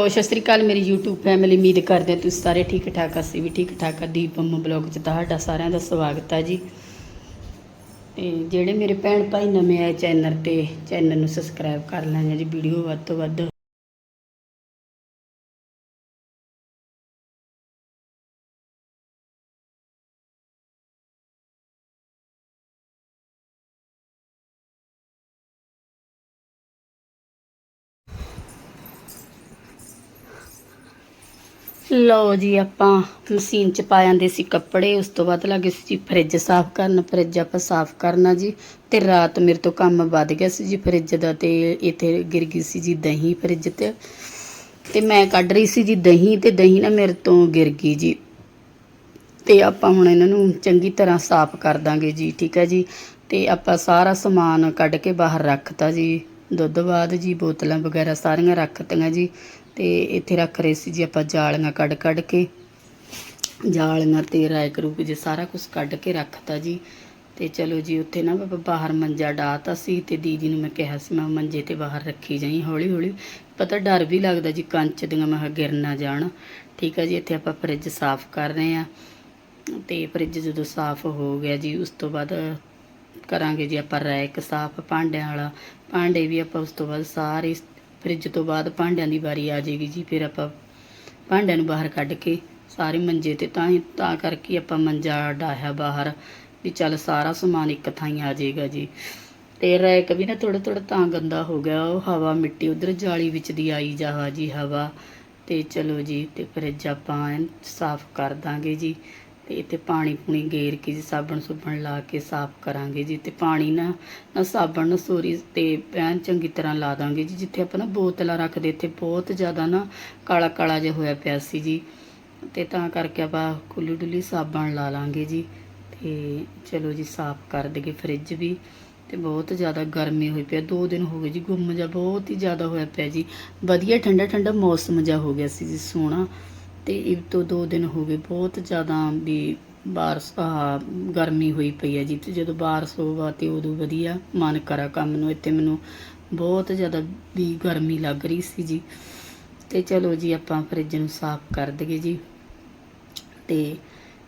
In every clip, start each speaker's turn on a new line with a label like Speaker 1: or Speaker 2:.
Speaker 1: ਸਤਿ ਸ੍ਰੀ ਅਕਾਲ ਮੇਰੀ YouTube family ਉਮੀਦ ਕਰਦੇ ਹਾਂ ਤੁਸੀਂ ਸਾਰੇ ਠੀਕ ਠਾਕ ਅਸੀਂ ਵੀ ਠੀਕ ਠਾਕ ਆ। ਦੀਪ ਅੰਮਾ ਬਲੌਗ 'ਚ ਤੁਹਾਡਾ ਸਾਰਿਆਂ ਦਾ ਸਵਾਗਤ ਹੈ ਜੀ। ਤੇ ਜਿਹੜੇ ਮੇਰੇ ਭੈਣ ਭਾਈ ਨਵੇਂ ਆਏ ਚੈਨਲ ਤੇ, ਚੈਨਲ ਨੂੰ ਸਬਸਕ੍ਰਾਈਬ ਕਰ ਲੈਣਾ ਜੀ ਵੀਡੀਓ ਵੱਧ ਤੋਂ ਵੱਧ। ਲਓ ਜੀ, ਆਪਾਂ ਮਸ਼ੀਨ 'ਚ ਪਾ ਜਾਂਦੇ ਸੀ ਕੱਪੜੇ, ਉਸ ਤੋਂ ਬਾਅਦ ਲੱਗੇ ਸੀ ਜੀ ਫਰਿੱਜ ਸਾਫ਼ ਕਰਨ, ਫਰਿੱਜ ਆਪਾਂ ਸਾਫ਼ ਕਰਨਾ ਜੀ। ਤੇ ਰਾਤ ਮੇਰੇ ਤੋਂ ਕੰਮ ਵੱਧ ਗਿਆ ਸੀ ਜੀ ਫਰਿੱਜ ਦਾ ਤੇ ਇੱਥੇ ਗਿਰ ਗਈ ਸੀ ਜੀ ਦਹੀਂ ਫਰਿੱਜ ਤੇ। ਤੇ ਮੈਂ ਕੱਢ ਰਹੀ ਸੀ ਜੀ ਦਹੀਂ ਤੇ ਦਹੀਂ ਨਾ ਮੇਰੇ ਤੋਂ ਗਿਰ ਗਈ ਜੀ। ਤੇ ਆਪਾਂ ਹੁਣ ਇਹਨਾਂ ਨੂੰ ਚੰਗੀ ਤਰ੍ਹਾਂ ਸਾਫ਼ ਕਰ ਦਾਂਗੇ ਜੀ, ਠੀਕ ਹੈ ਜੀ। ਤੇ ਆਪਾਂ ਸਾਰਾ ਸਮਾਨ ਕੱਢ ਕੇ ਬਾਹਰ ਰੱਖਤਾ ਜੀ। ਦੁੱਧ ਬਾਅਦ ਜੀ, ਬੋਤਲਾਂ ਵਗੈਰਾ ਸਾਰੀਆਂ ਰੱਖਤੀਆਂ ਜੀ। ਤੇ ਇੱਥੇ ਰੱਖ ਰਹੇ ਸੀ ਜੀ ਆਪਾਂ ਜਾਲੀਆਂ ਕੱਢ ਕੱਢ ਕੇ। ਜਾਲੀਆਂ ਤੇ ਰਾਇਕ ਰੂਪ ਜੇ ਸਾਰਾ ਕੁਝ ਕੱਢ ਕੇ ਰੱਖਤਾ ਜੀ। ਤੇ ਚਲੋ ਜੀ ਉੱਥੇ ਨਾ ਬਾਹਰ ਮੰਜਾ ਡਾਤਾ ਸੀ ਤੇ ਦੀਦੀ ਨੂੰ ਮੈਂ ਕਿਹਾ ਸੀ, ਮੈਂ ਮੰਜੇ ਤੇ ਬਾਹਰ ਰੱਖੀ ਜਾਈ ਹੌਲੀ ਹੌਲੀ ਪਤਾ ਡਰ ਵੀ ਲੱਗਦਾ ਜੀ ਕੰਚ ਦੀਆਂ, ਮੈਂ ਗਿਰ ਨਾ ਜਾਣ। ਠੀਕ ਹੈ ਜੀ, ਇੱਥੇ ਆਪਾਂ ਫਰਿੱਜ ਸਾਫ਼ ਕਰ ਰਹੇ ਆ। ਤੇ ਫਰਿੱਜ ਜਦੋਂ ਸਾਫ਼ ਹੋ ਗਿਆ ਜੀ, ਉਸ ਤੋਂ ਬਾਅਦ ਕਰਾਂਗੇ ਜੀ ਆਪਾਂ ਰੈਕ ਸਾਫ਼, ਭਾਂਡਿਆਂ ਵਾਲਾ। ਭਾਂਡੇ ਵੀ ਆਪਾਂ ਉਸ ਤੋਂ ਬਾਅਦ ਸਾਰੇ ਫਰਿੱਜ ਤੋਂ ਬਾਅਦ ਭਾਂਡਿਆਂ ਦੀ ਵਾਰੀ ਆ ਜਾਏਗੀ ਜੀ, ਫਿਰ ਆਪਾਂ ਭਾਂਡਿਆਂ ਨੂੰ ਬਾਹਰ ਕੱਢ ਕੇ ਸਾਰੇ ਮੰਜੇ ਤੇ ਤਾਂ ਹੀ ਤਾਂ ਕਰਕੇ ਆਪਾਂ ਮੰਜਾ ਡਾਹਿਆ ਬਾਹਰ ਵੀ ਚੱਲ ਸਾਰਾ ਸਮਾਨ ਇੱਕ ਥਾਂ ਹੀ ਆ ਜਾਏਗਾ ਜੀ। ਤੇ ਰੈਕ ਵੀ ਨਾ ਥੋੜਾ ਥੋੜਾ ਤਾਂ ਗੰਦਾ ਹੋ ਗਿਆ, ਉਹ ਹਵਾ ਮਿੱਟੀ ਉਧਰ ਜਾਲੀ ਵਿੱਚ ਦੀ ਆਈ ਜਾਵਾ ਜੀ ਹਵਾ। ਤੇ ਚਲੋ ਜੀ, ਤੇ ਫਰਿੱਜ ਆਪਾਂ ਸਾਫ਼ ਕਰ ਦਾਂਗੇ ਜੀ। ਤੇ ਇੱਥੇ ਪਾਣੀ ਪੂਣੀ ਗੇਰ ਕੇ ਜੀ ਸਾਬਣ ਸੁਬਣ ਲਾ ਕੇ ਸਾਫ਼ ਕਰਾਂਗੇ ਜੀ ਤੇ ਪਾਣੀ ਨਾ ਨਾ ਸਾਬਣ ਨਾ ਸੋਰੀ ਤੇ ਐਨ ਚੰਗੀ ਤਰ੍ਹਾਂ ਲਾ ਦਾਂਗੇ ਜੀ, ਜਿੱਥੇ ਆਪਾਂ ਨਾ ਬੋਤਲਾਂ ਰੱਖਦੇ, ਇੱਥੇ ਬਹੁਤ ਜ਼ਿਆਦਾ ਨਾ ਕਾਲਾ ਕਾਲਾ ਜਿਹਾ ਹੋਇਆ ਪਿਆ ਸੀ ਜੀ। ਤੇ ਤਾਂ ਕਰਕੇ ਆਪਾਂ ਕੁੱਲੀ ਡੁੱਲੀ ਸਾਬਣ ਲਾ ਲਾਂਗੇ ਜੀ ਤੇ ਚਲੋ ਜੀ ਸਾਫ਼ ਕਰ ਦੇਗੇ ਫਰਿੱਜ ਵੀ ਤੇ ਬਹੁਤ ਜ਼ਿਆਦਾ ਗਰਮੀ ਹੋਈ ਪਿਆ ਦੋ ਦਿਨ ਹੋ ਗਏ ਜੀ ਗੁੰਮ ਜਾ ਬਹੁਤ ਹੀ ਜ਼ਿਆਦਾ ਹੋਇਆ ਪਿਆ ਜੀ। ਵਧੀਆ ਠੰਡਾ ਠੰਡਾ ਮੌਸਮ ਜਿਹਾ ਹੋ ਗਿਆ ਸੀ ਜੀ, ਸੋਹਣਾ। ਤੇ ਇਹ ਤੋਂ ਦੋ ਦਿਨ ਹੋ ਗਏ ਬਹੁਤ ਜ਼ਿਆਦਾ ਵੀ ਬਾਰਸ ਗਰਮੀ ਹੋਈ ਪਈ ਹੈ ਜੀ ਤੇ ਜਦੋਂ ਬਾਰਸ ਹੋਵਾ ਤੇ ਉਦੋਂ ਵਧੀਆ ਮਨ ਕਰਾ ਕੰਮ ਨੂੰ। ਇੱਥੇ ਮੈਨੂੰ ਬਹੁਤ ਜ਼ਿਆਦਾ ਵੀ ਗਰਮੀ ਲੱਗ ਰਹੀ ਸੀ ਜੀ। ਤੇ ਚਲੋ ਜੀ ਆਪਾਂ ਫਰਿੱਜ ਨੂੰ ਸਾਫ਼ ਕਰ ਦਈਏ ਜੀ। ਤੇ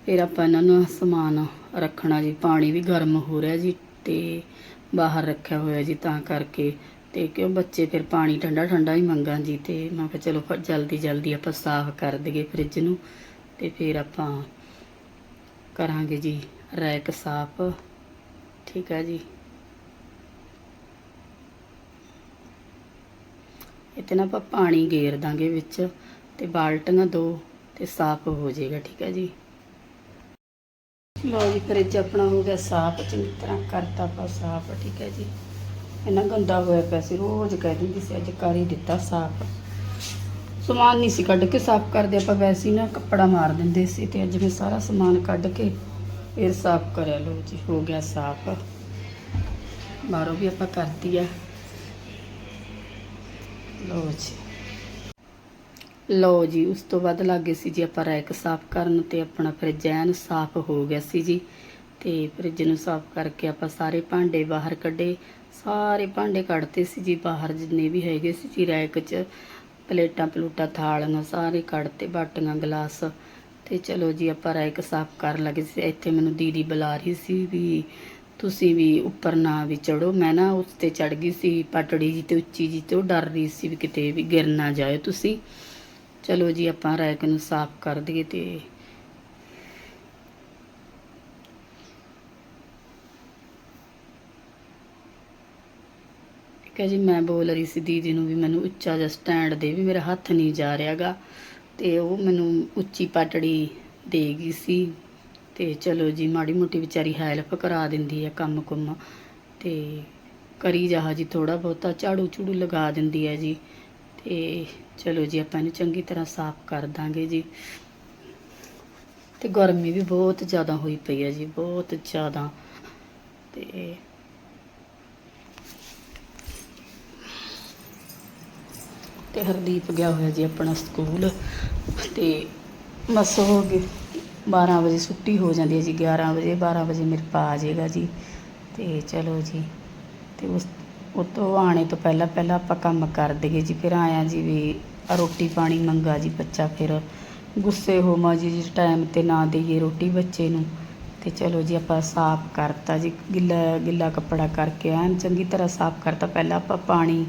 Speaker 1: ਫਿਰ ਆਪਾਂ ਇਹਨਾਂ ਨੂੰ ਸਮਾਨ ਰੱਖਣਾ ਜੀ। ਪਾਣੀ ਵੀ ਗਰਮ ਹੋ ਰਿਹਾ ਜੀ ਤੇ ਬਾਹਰ ਰੱਖਿਆ ਹੋਇਆ ਜੀ ਤਾਂ ਕਰਕੇ ਤੇ ਕਿਉਂ ਬੱਚੇ ਫਿਰ ਪਾਣੀ ਠੰਡਾ ਠੰਡਾ ਹੀ ਮੰਗਾਂ ਜੀ ਤੇ ਮੈਂ ਕਿਹਾ ਚਲੋ ਫਿਰ ਜਲਦੀ ਜਲਦੀ ਆਪਾਂ ਸਾਫ਼ ਕਰ ਦਈਏ ਫ੍ਰਿਜ ਨੂੰ ਤੇ ਫਿਰ ਆਪਾਂ ਕਰਾਂਗੇ ਜੀ ਰੈਕ ਸਾਫ਼, ਠੀਕ ਹੈ ਜੀ। ਇੱਥੇ ਨਾ ਆਪਾਂ ਪਾਣੀ ਗੇਰ ਦਾਂਗੇ ਵਿੱਚ ਤੇ ਬਾਲਟੀਆਂ ਦੋ ਤੇ ਸਾਫ਼ ਹੋ ਜਾਏਗਾ, ਠੀਕ ਹੈ ਜੀ। ਲਓ ਜੀ, ਫਰਿੱਜ ਆਪਣਾ ਹੋ ਗਿਆ ਸਾਫ਼, ਚੰਗੀ ਤਰ੍ਹਾਂ ਕਰਤਾ ਆਪਾਂ ਸਾਫ਼, ਠੀਕ ਹੈ ਜੀ। ਇੰਨਾ ਗੰਦਾ ਹੋਇਆ ਪਿਆ ਸੀ, ਰੋਜ਼ ਕਹਿ ਦਿੰਦੀ ਸੀ, ਅੱਜ ਕਰ ਹੀ ਦਿੱਤਾ ਸਾਫ਼। ਸਮਾਨ ਨਹੀਂ ਸੀ ਕੱਢ ਕੇ ਸਾਫ਼ ਕਰਦੇ, ਆਪਾਂ ਵੈਸੇ ਹੀ ਨਾ ਕੱਪੜਾ ਮਾਰ ਦਿੰਦੇ ਸੀ ਤੇ ਅੱਜ ਮੈਂ ਸਾਰਾ ਸਮਾਨ ਕੱਢ ਕੇ ਫਿਰ ਸਾਫ਼ ਕਰਿਆ। ਲਓ ਜੀ, ਹੋ ਗਿਆ ਸਾਫ਼। ਬਾਹਰੋਂ ਵੀ ਆਪਾਂ ਕਰਤੀ ਆ। ਲੋ ਜੀ। ਲਓ ਜੀ, ਉਸ ਤੋਂ ਬਾਅਦ ਲੱਗੇ ਸੀ ਜੀ ਆਪਾਂ ਰੈਕ ਸਾਫ਼ ਕਰਨ ਤੇ ਆਪਣਾ ਫਰਿੱਜ ਐਨ ਸਾਫ਼ ਹੋ ਗਿਆ ਸੀ ਜੀ। ਤੇ ਫਰਿੱਜ ਨੂੰ ਸਾਫ਼ ਕਰਕੇ ਆਪਾਂ ਸਾਰੇ ਭਾਂਡੇ ਬਾਹਰ ਕੱਢੇ। ਸਾਰੇ ਭਾਂਡੇ ਕੱਢਤੇ ਸੀ ਜੀ, ਬਾਹਰ ਜਿੰਨੇ ਵੀ ਹੈਗੇ ਸੀ ਜੀ, ਰੈਕ 'ਚ ਪਲੇਟਾਂ ਪਲੂਟਾਂ, ਥਾਲੀਆਂ ਸਾਰੇ ਕੱਢਤੇ, ਬਾਟੀਆਂ, ਗਲਾਸ ਤੇ ਚਲੋ ਜੀ ਆਪਾਂ ਰੈਕ ਸਾਫ਼ ਕਰਨ ਲੱਗੇ ਸੀ। ਇੱਥੇ ਮੈਨੂੰ ਦੀਦੀ ਬੁਲਾ ਰਹੀ ਸੀ ਵੀ ਤੁਸੀਂ ਵੀ ਉੱਪਰ ਨਾ ਵੀ ਚੜੋ ਮੈਂ ਨਾ ਉਸ ਤੇ ਚੜ ਗਈ ਸੀ, ਪਟੜੀ ਜੀ ਤੇ ਉੱਚੀ ਜੀ ਤੇ ਉਹ ਡਰ ਰਹੀ ਸੀ ਵੀ ਕਿਤੇ ਵੀ ਗਿਰ ਨਾ ਜਾਏ ਤੁਸੀਂ। ਚਲੋ ਜੀ ਆਪਾਂ ਰੈਕ ਨੂੰ ਸਾਫ਼ ਕਰ ਦਈਏ ਤੇ ਠੀਕ ਹੈ ਜੀ ਮੈਂ ਬੋਲ ਰਹੀ ਸੀ ਦੀਦੀ ਨੂੰ ਵੀ ਮੈਨੂੰ ਉੱਚਾ ਜਿਹਾ ਸਟੈਂਡ ਦੇ ਵੀ ਮੇਰਾ ਹੱਥ ਨਹੀਂ ਜਾ ਰਿਹਾਗਾ ਤੇ ਉਹ ਮੈਨੂੰ ਉੱਚੀ ਪਟੜੀ ਦੇ ਗਈ ਸੀ ਤੇ ਚਲੋ ਜੀ ਮਾੜੀ ਮੋਟੀ ਵਿਚਾਰੀ ਹੈਲਪ ਕਰਾ ਦਿੰਦੀ ਹੈ ਕੰਮ ਕੁੰਮ ਤੇ ਕਰੀ ਜਾਹਾ ਜੀ ਥੋੜਾ ਬਹੁਤਾ, ਝਾੜੂ ਝੂੜੂ ਲਗਾ ਦਿੰਦੀ ਹੈ ਜੀ ਤੇ ਚਲੋ ਜੀ ਆਪਾਂ ਇਹਨੂੰ ਚੰਗੀ ਤਰ੍ਹਾਂ ਸਾਫ਼ ਕਰ ਦਾਂਗੇ ਜੀ। ਤੇ ਗਰਮੀ ਵੀ ਬਹੁਤ ਜ਼ਿਆਦਾ ਹੋਈ ਪਈ ਹੈ ਜੀ, ਬਹੁਤ ਜ਼ਿਆਦਾ ਤੇ ਤੇ ਹਰਦੀਪ ਗਿਆ ਹੋਇਆ ਜੀ ਆਪਣਾ ਸਕੂਲ ਤੇ ਬਸ ਹੋ ਗਏ 12 ਵਜੇ ਛੁੱਟੀ ਹੋ ਜਾਂਦੀ ਹੈ ਜੀ 11 ਵਜੇ 12 ਵਜੇ ਮੇਰੇ ਪਾ ਆ ਜਾਏਗਾ ਜੀ। ਤੇ ਚਲੋ ਜੀ, ਤੇ ਉਸ ਉਹ ਤੋਂ ਆਣੇ ਤੋਂ ਪਹਿਲਾਂ ਪਹਿਲਾਂ ਆਪਾਂ ਕੰਮ ਕਰ ਦਈਏ ਜੀ। ਫਿਰ ਆਇਆ ਜੀ ਵੀ ਰੋਟੀ ਪਾਣੀ ਮੰਗਾ ਜੀ ਬੱਚਾ, ਫਿਰ ਗੁੱਸੇ ਹੋਵਾਂ ਜੀ ਜਿਸ ਟਾਈਮ ਤੇ ਨਾ ਦੇਈਏ ਰੋਟੀ ਬੱਚੇ ਨੂੰ। ਤੇ ਚਲੋ ਜੀ ਆਪਾਂ ਸਾਫ਼ ਕਰਤਾ ਜੀ, ਗਿੱਲਾ ਗਿੱਲਾ ਕੱਪੜਾ ਕਰਕੇ, ਐਨ ਚੰਗੀ ਤਰ੍ਹਾਂ ਸਾਫ਼ ਕਰਤਾ। ਪਹਿਲਾਂ ਆਪਾਂ ਪਾਣੀ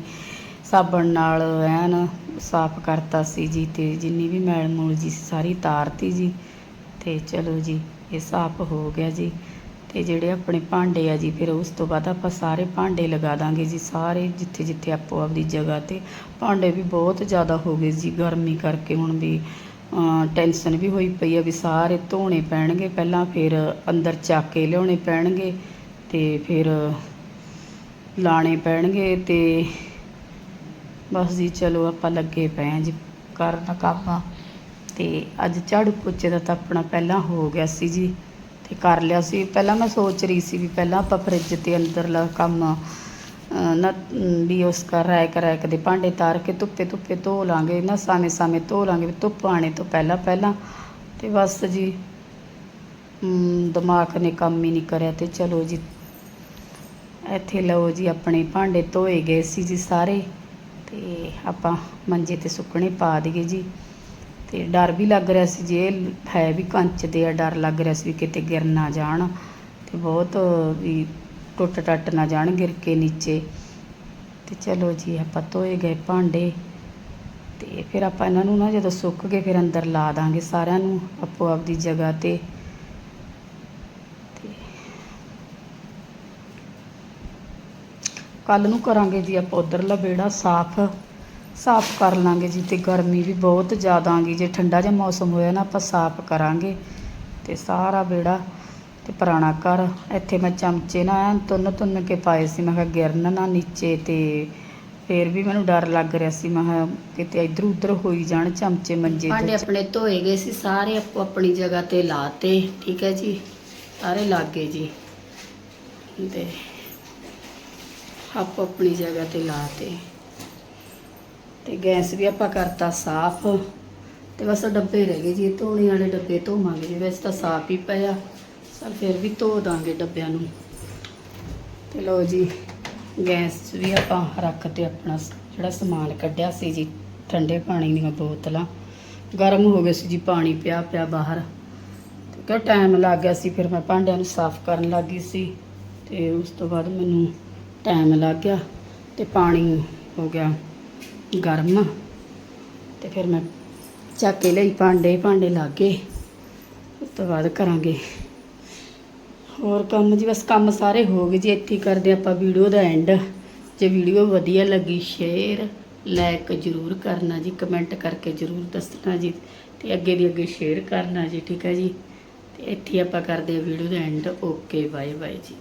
Speaker 1: ਸਾਬਣ ਨਾਲ ਐਨ ਸਾਫ਼ ਕਰਤਾ ਸੀ ਜੀ ਤੇ ਜਿੰਨੀ ਵੀ ਮੈਲ ਮੂਲ ਜੀ ਸੀ, ਸਾਰੀ ਤਾਰਤੀ ਜੀ। ਤੇ ਚਲੋ ਜੀ, ਇਹ ਸਾਫ਼ ਹੋ ਗਿਆ ਜੀ। ਤੇ ਜਿਹੜੇ ਆਪਣੇ ਭਾਂਡੇ ਆ ਜੀ, ਫਿਰ ਉਸ ਤੋਂ ਬਾਅਦ ਆਪਾਂ ਸਾਰੇ ਭਾਂਡੇ ਲਗਾ ਦਾਂਗੇ ਜੀ। ਸਾਰੇ ਜਿੱਥੇ ਜਿੱਥੇ ਆਪੋ ਆਪਦੀ ਜਗ੍ਹਾ ਤੇ ਭਾਂਡੇ ਵੀ ਬਹੁਤ ਜ਼ਿਆਦਾ ਹੋ ਗਏ ਜੀ। ਗਰਮੀ ਕਰਕੇ ਹੁਣ ਵੀ ਟੈਨਸ਼ਨ ਵੀ ਹੋਈ ਪਈ ਆ ਵੀ ਸਾਰੇ ਧੋਣੇ ਪੈਣਗੇ। ਪਹਿਲਾਂ ਫਿਰ ਅੰਦਰ ਚੱਕ ਕੇ ਲਿਆਉਣੇ ਪੈਣਗੇ ਤੇ ਫਿਰ ਲਾਣੇ ਪੈਣਗੇ ਤੇ ਬਸ ਜੀ, ਚਲੋ ਆਪਾਂ ਲੱਗੇ ਪਏ ਆ ਜੀ ਕਰਨ ਕੰਮ। ਤੇ ਅੱਜ ਝਾੜੂ ਪੋਚੇ ਦਾ ਤਾਂ ਆਪਣਾ ਪਹਿਲਾਂ ਹੋ ਗਿਆ ਸੀ ਜੀ, ਤੇ ਕਰ ਲਿਆ ਸੀ। ਪਹਿਲਾਂ ਮੈਂ ਸੋਚ ਰਹੀ ਸੀ ਵੀ ਪਹਿਲਾਂ ਆਪਾਂ ਫਰਿੱਜ ਤੇ ਅੰਦਰਲਾ ਕੰਮ ਨਾ, ਵੀ ਉਸ ਕਰ, ਰੈਕ ਰੈਕ ਦੇ ਭਾਂਡੇ ਤਾਰ ਕੇ ਧੁੱਪੇ ਧੁੱਪੇ ਧੋ ਲਾਂਗੇ, ਨਾ ਸਾਵੇਂ ਸਾਵੇਂ ਧੋ ਲਾਂਗੇ, ਵੀ ਧੁੱਪ ਆਣੇ ਤੋਂ ਪਹਿਲਾਂ ਪਹਿਲਾਂ। ਤੇ ਬਸ ਜੀ ਦਿਮਾਗ ਨੇ ਕੰਮ ਹੀ ਨਹੀਂ ਕਰਿਆ ਤੇ ਚਲੋ ਜੀ। ਇੱਥੇ ਲਓ ਜੀ, ਆਪਣੇ ਭਾਂਡੇ ਧੋਏ ਗਏ ਸੀ ਜੀ ਸਾਰੇ। ਤੇ ਆਪਾਂ ਮੰਜੇ ਤੇ ਸੁੱਕਣੇ ਪਾ ਦਈਏ ਜੀ। ਤੇ ਡਰ ਵੀ ਲੱਗ ਰਿਹਾ ਸੀ ਜੇ ਹੈ ਵੀ ਕੰਚ ਦੇ ਆ, ਡਰ ਲੱਗ ਰਿਹਾ ਸੀ ਵੀ ਕਿਤੇ ਗਿਰ ਨਾ ਜਾਣ। ਤੇ ਬਹੁਤ ਵੀ ਟੁੱਟ ਟੱਟ ਨਾ ਜਾਣ ਗਿਰ ਕੇ ਨੀਚੇ। ਤੇ ਚਲੋ ਜੀ, ਆਪਾਂ ਧੋਏ ਗਏ ਭਾਂਡੇ। ਤੇ ਫਿਰ ਆਪਾਂ ਇਹਨਾਂ ਨੂੰ ਨਾ ਜਦੋਂ ਸੁੱਕ ਗਏ, ਫਿਰ ਅੰਦਰ ਲਾ ਦਾਂਗੇ ਸਾਰਿਆਂ ਨੂੰ। ਆਪੋ ਆਪਦੀ ਜਗ੍ਹਾ ਤੇ ਕੱਲ ਨੂੰ ਕਰਾਂਗੇ ਜੀ ਆਪਾਂ ਉਧਰਲਾ ਵਿਹੜਾ ਸਾਫ਼ ਸਾਫ਼ ਕਰ ਲਾਂਗੇ ਜੀ ਤੇ ਗਰਮੀ ਵੀ ਬਹੁਤ ਜ਼ਿਆਦਾ ਆਗੀ ਜੇ ਠੰਡਾ ਜਿਹਾ ਮੌਸਮ ਹੋਇਆ ਨਾ ਆਪਾਂ ਸਾਫ਼ ਕਰਾਂਗੇ। ਤੇ ਸਾਰਾ ਵਿਹੜਾ ਤੇ ਪੁਰਾਣਾ ਘਰ। ਇੱਥੇ ਮੈਂ ਚਮਚੇ ਨਾ ਐਨ ਤੁੰਨ ਤੁੰਨ ਕੇ ਪਾਏ ਸੀ, ਮੈਂ ਕਿਹਾ ਗਿਰਨ ਨਾ ਨੀਚੇ ਤੇ ਫੇਰ ਵੀ ਮੈਨੂੰ ਡਰ ਲੱਗ ਰਿਹਾ ਸੀ। ਮੈਂ ਕਿਹਾ ਕਿਤੇ ਇੱਧਰ ਉੱਧਰ ਹੋਈ ਜਾਣ ਚਮਚੇ ਮੰਜੇ ਭਾਂਡੇ ਆਪਣੇ ਧੋਏ ਗਏ ਸੀ, ਸਾਰੇ ਆਪੋ ਆਪਣੀ ਜਗ੍ਹਾ ਤੇ ਲਾਤੇ, ਠੀਕ ਹੈ ਜੀ? ਸਾਰੇ ਲੱਗ ਜੀ। ਤੇ ਆਪੋ ਆਪਣੀ ਜਗ੍ਹਾ ਤੇ ਲਾਤੇ ਤੇ। ਗੈਸ ਵੀ ਆਪਾਂ ਕਰਤਾ ਸਾਫ਼। ਤੇ ਬਸ ਡੱਬੇ ਰਹਿ ਗਏ ਜੀ, ਧੋਣੇ ਵਾਲੇ ਡੱਬੇ ਧੋਵਾਂਗੇ। ਜੀ ਵੈਸੇ ਤਾਂ ਸਾਫ਼ ਹੀ ਪਿਆ ਚਲ ਫਿਰ ਵੀ ਧੋ ਦਾਂਗੇ ਡੱਬਿਆਂ ਨੂੰ। ਤੇ ਲਓ ਜੀ, ਗੈਸ 'ਚ ਵੀ ਆਪਾਂ ਰੱਖ ਤੇ ਆਪਣਾ ਜਿਹੜਾ ਸਮਾਨ ਕੱਢਿਆ ਸੀ ਜੀ, ਠੰਡੇ ਪਾਣੀ ਦੀਆਂ ਬੋਤਲਾਂ। ਗਰਮ ਹੋ ਗਏ ਸੀ ਜੀ, ਪਾਣੀ ਪਿਆ ਪਿਆ ਬਾਹਰ। ਕਿਉਂ ਟਾਈਮ ਲੱਗ ਗਿਆ ਸੀ, ਫਿਰ ਮੈਂ ਭਾਂਡਿਆਂ ਨੂੰ ਸਾਫ਼ ਕਰਨ ਲੱਗੀ ਸੀ। ਤੇ ਉਸ ਤੋਂ ਬਾਅਦ ਮੈਨੂੰ ਟਾਈਮ ਲੱਗ ਗਿਆ ਤੇ ਪਾਣੀ ਹੋ ਗਿਆ ਗਰਮ। ਤੇ ਫਿਰ ਮੈਂ ਚੱਕ ਕੇ ਲਈ ਭਾਂਡੇ ਭਾਂਡੇ ਲਾਗੇ। ਉਸ ਤੋਂ ਬਾਅਦ ਕਰਾਂਗੇ। ਹੋਰ ਕੰਮ ਜੀ, ਬਸ ਕੰਮ ਸਾਰੇ ਹੋ ਗਏ ਜੀ। ਇੱਥੇ ਹੀ ਕਰਦੇ ਆਪਾਂ ਵੀਡੀਓ ਦਾ ਐਂਡ ਜੇ ਵੀਡੀਓ ਵਧੀਆ ਲੱਗੀ ਸ਼ੇਅਰ ਲਾਈਕ ਜ਼ਰੂਰ ਕਰਨਾ ਜੀ। ਕਮੈਂਟ ਕਰਕੇ ਜ਼ਰੂਰ ਦੱਸਣਾ ਜੀ। ਤੇ ਅੱਗੇ ਦੀ ਅੱਗੇ ਸ਼ੇਅਰ ਕਰਨਾ ਜੀ, ਠੀਕ ਹੈ ਜੀ? ਤੇ ਇੱਥੇ ਆਪਾਂ ਕਰਦੇ ਆ ਵੀਡੀਓ ਦਾ end okay bye bye ji.